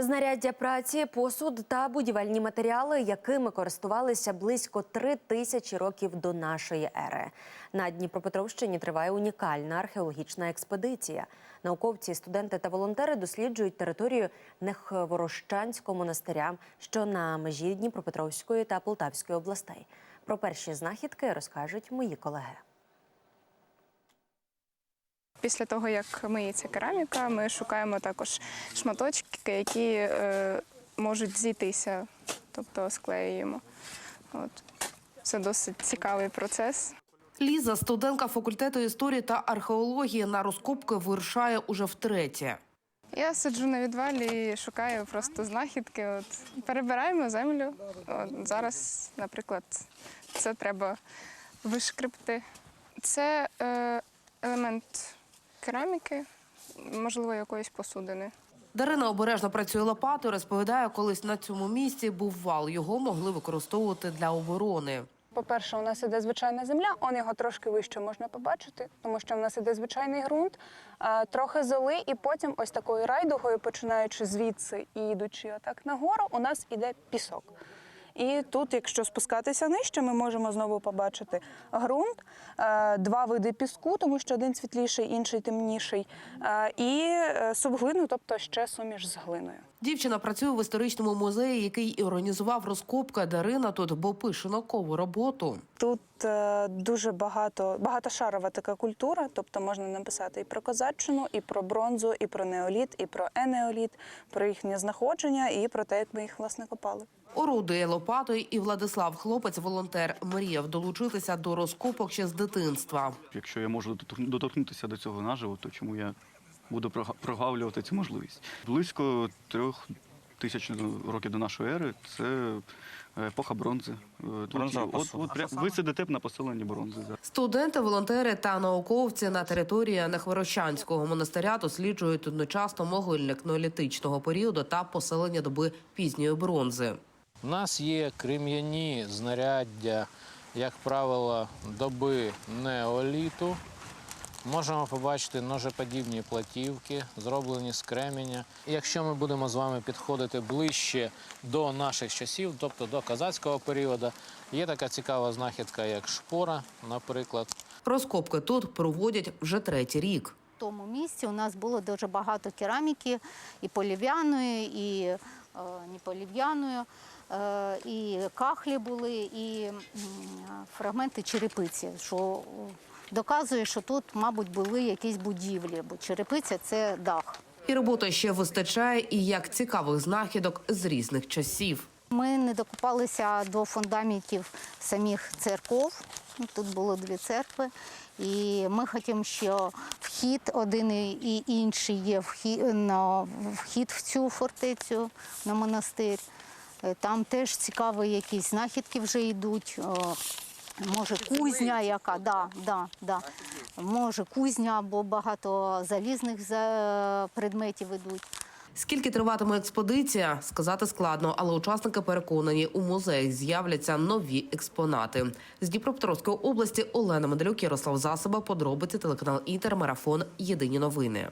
Знаряддя праці, посуд та будівельні матеріали, якими користувалися близько три тисячі років до нашої ери. На Дніпропетровщині триває унікальна археологічна експедиція. Науковці, студенти та волонтери досліджують територію Нехворощанського монастиря, що на межі Дніпропетровської та Полтавської областей. Про перші знахідки розкажуть мої колеги. Після того, як миється кераміка, ми шукаємо також шматочки, які е, можуть зійтися, тобто склеюємо. От. Це досить цікавий процес. Ліза, студентка факультету історії та археології, на розкопки вирушає уже втретє. Я сиджу на відвалі і шукаю просто знахідки. От. Перебираємо землю. От, зараз, наприклад, це треба вишкребти. Це е, елемент кераміки, можливо, якоїсь посудини. Дарина обережно працює лопатою. Розповідає, колись на цьому місці був вал. Його могли використовувати для оборони. По-перше, у нас іде звичайна земля, он його трошки вище можна побачити, тому що в нас іде звичайний ґрунт, трохи золи, і потім ось такою райдугою, починаючи звідси і йдучи отак нагору, у нас іде пісок. І тут, якщо спускатися нижче, ми можемо знову побачити ґрунт, е, два види піску, тому що один світліший, інший темніший, е, і е, субглину, тобто ще суміш з глиною. Дівчина працює в історичному музеї, який організував розкопки. Дарина тут, бо пише наукову роботу. Тут дуже багато багатошарова така культура, тобто можна написати і про козаччину, і про бронзу, і про неоліт, і про енеоліт, про їхнє знаходження, і про те, як ми їх власне копали. Орудує лопатою і Владислав, хлопець, волонтер, мріяв долучитися до розкопок ще з дитинства. Якщо я можу дотор- доторкнутися до цього наживо, то чому я буду прога- прогавлювати цю можливість? Близько трьох тисяч років до нашої ери це епоха бронзи. Е, Тут Бронзова от, от, ви сидите на поселенні бронзи. зараз. Студенти, волонтери та науковці на території Нехворощанського монастиря досліджують одночасно могильник неолітичного періоду та поселення доби пізньої бронзи. У нас є крем'яні знаряддя, як правило, доби неоліту. Можемо побачити ножеподібні платівки, зроблені з кременя. Якщо ми будемо з вами підходити ближче до наших часів, тобто до козацького періоду, є така цікава знахідка, як шпора, наприклад. Розкопки тут проводять вже третій рік. В тому місці у нас було дуже багато кераміки, і полів'яної, і е, не полів'яної, е, і кахлі були, і фрагменти черепиці, що доказує, що тут, мабуть, були якісь будівлі, бо черепиця це дах. І роботи ще вистачає, і як цікавих знахідок з різних часів. Ми не докопалися до фундаментів самих церков. Ну, Тут було дві церкви. І ми хочемо, що вхід один і інший є вхід, на вхід в цю фортецю на монастир. Е, Там теж цікаві якісь знахідки вже йдуть. Може, кузня яка, да, да, да. може кузня, бо багато залізних предметів ідуть. Скільки триватиме експедиція, сказати складно, але учасники переконані, у музеї з'являться нові експонати. З Дніпропетровської області Олена Медалюк, Ярослав Засоба, подробиці телеканал Інтер, марафон. Єдині новини.